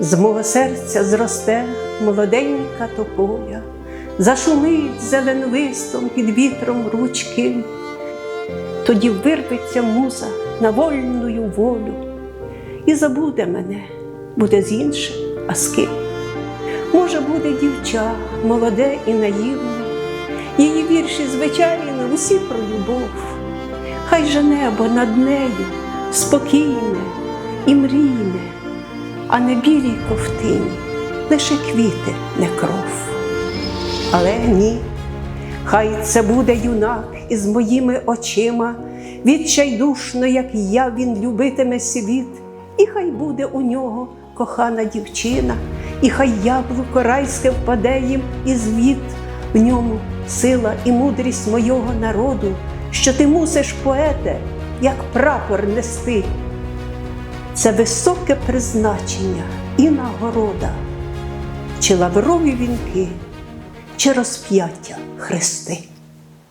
З мого серця зросте молоденька тополя, зашумить зеленим листом під вітром ручки. Тоді вирветься муза на вольную волю і забуде мене, буде з іншим, а з ким. Може, буде дівча, молоде і наївне, її вірші звичайно усі про любов. Хай же небо над нею спокійне і мрійне, а не білій ковтині, лише квіти, не кров. Але ні, хай це буде юнак із моїми очима, відчайдушно, як я, він любитиме світ, і хай буде у нього кохана дівчина, і хай яблуко райське впаде їм і звіт, в ньому сила і мудрість мого народу, що ти мусиш, поете, як прапор нести. Це високе призначення і нагорода, чи лаврові вінки, чи розп'яття хрести.